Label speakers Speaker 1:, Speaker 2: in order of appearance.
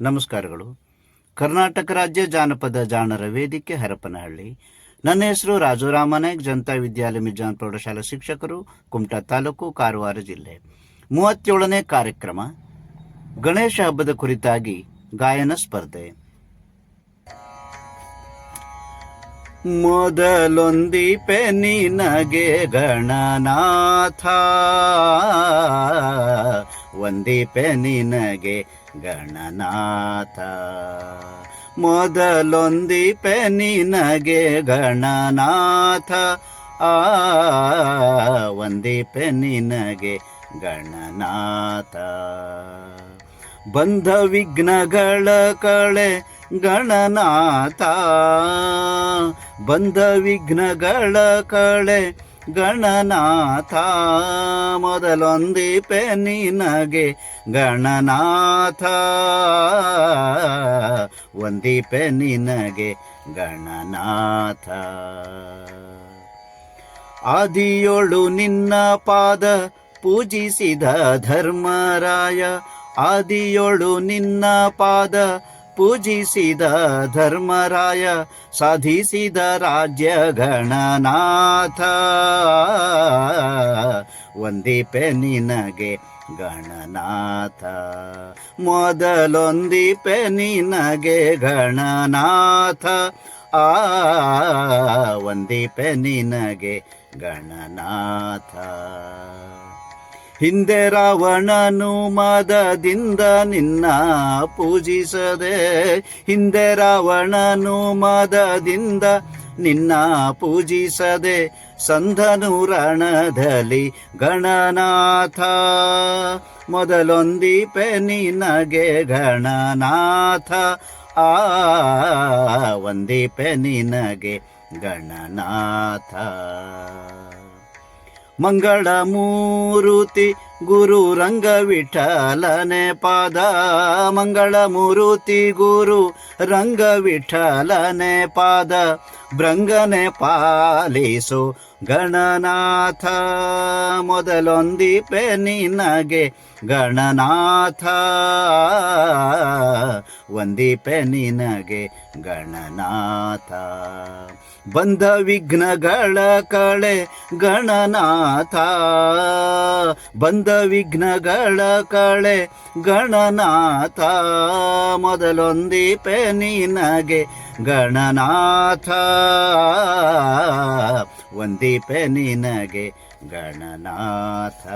Speaker 1: ನಮಸ್ಕಾರಗಳು. ಕರ್ನಾಟಕ ರಾಜ್ಯ ಜಾನಪದ ಜಾಣರ ವೇದಿಕೆ ಹರಪನಹಳ್ಳಿ. ನನ್ನ ಹೆಸರು ರಾಜುರಾಮ ನಾಯ್ಕ್ ಜನತಾ ವಿದ್ಯಾಲಯ ಮಿಜಾನ್ ಪ್ರೌಢಶಾಲಾ ಶಿಕ್ಷಕರು, ಕುಮಟಾ ತಾಲೂಕು, ಕಾರವಾರ ಜಿಲ್ಲೆ. ಮೂವತ್ತೇಳನೇ ಕಾರ್ಯಕ್ರಮ, ಗಣೇಶ ಹಬ್ಬದ ಕುರಿತಾಗಿ ಗಾಯನ ಸ್ಪರ್ಧೆ. ಮೊದಲೊಂದಿ ನಿನಗೆ ಗಣನಾಥ ಒಂದಿ ನಿನಗೆ ಗಣನಾಥ. ಮೊದಲೊಂದಿಪೆ ನಿನಗೆ ಗಣನಾಥ. ಆ, ಒಂದಿಪೆ ನಿನಗೆ ಗಣನಾಥ. ಬಂಧ ವಿಘ್ನಗಳ ಕಳೆ ಗಣನಾಥ. ಬಂಧ ವಿಘ್ನಗಳ ಕಳೆ ಗಣನಾಥ ಮೊದಲೊಂದಿಪೆ ನಿನಗೆ ಗಣನಾಥ. ಒಂದಿಪೆ ನಿನಗೆ ಗಣನಾಥ. ಆದಿಯೊಳು ನಿನ್ನ ಪಾದ ಪೂಜಿಸಿದ ಧರ್ಮರಾಯ, ಆದಿಯೊಳು ನಿನ್ನ ಪಾದ ಪೂಜಿಸಿದ ಧರ್ಮರಾಯ, ಸಾಧಿಸಿದ ರಾಜ್ಯ ಗಣನಾಥ ಒಂದಿಪೆ ನಿನಗೆ ಗಣನಾಥ. ಮೊದಲೊಂದಿಪೆ ನಿನಗೆ ಗಣನಾಥ. ಆ ಒಂದಿಪೆ ನಿನಗೆ ಗಣನಾಥ. ಹಿಂದೆ ರಾವಣನು ಮದದಿಂದ ನಿನ್ನ ಪೂಜಿಸದೆ, ಹಿಂದೆ ರಾವಣನು ಮದದಿಂದ ನಿನ್ನ ಪೂಜಿಸದೆ, ಸಂಧನು ರಣದಲ್ಲಿ ಗಣನಾಥ. ಮೊದಲೊಂದಿಪೆ ನಿನಗೆ ಗಣನಾಥ. ಆ ಒಂದಿಪೆ ನಿನಗೆ ಗಣನಾಥ. ಮಂಗಳ ಮೂರುತಿ ಗುರು ರಂಗ ವಿಠಲನೆ ಪಾದ. ಮಂಗಳ ಮೂರುತಿ ಗುರು ರಂಗ ವಿಠಲನೆ ಪಾದ. ಭೃಂಗನೆ ಪಾಲಿಸು ಗಣನಾಥ. ಮೊದಲೊಂದಿ ಪೆ ನಿನಗೆ ಗಣನಾಥ. ಒಂದಿಪೆ ನಿನಗೆ ಗಣನಾಥ. ಬಂಧ ವಿಘ್ನಗಳ ಕಳೆ ಗಣನಾಥ. ಬಂಧ ವಿಘ್ನಗಳ ಕಳೆ ಗಣನಾಥ. ಮೊದಲೊಂದಿಪೆ ನಿನಗೆ ಗಣನಾಥ. ಒಂದಿಪೆ ನಿನಗೆ ಗಣನಾಥ.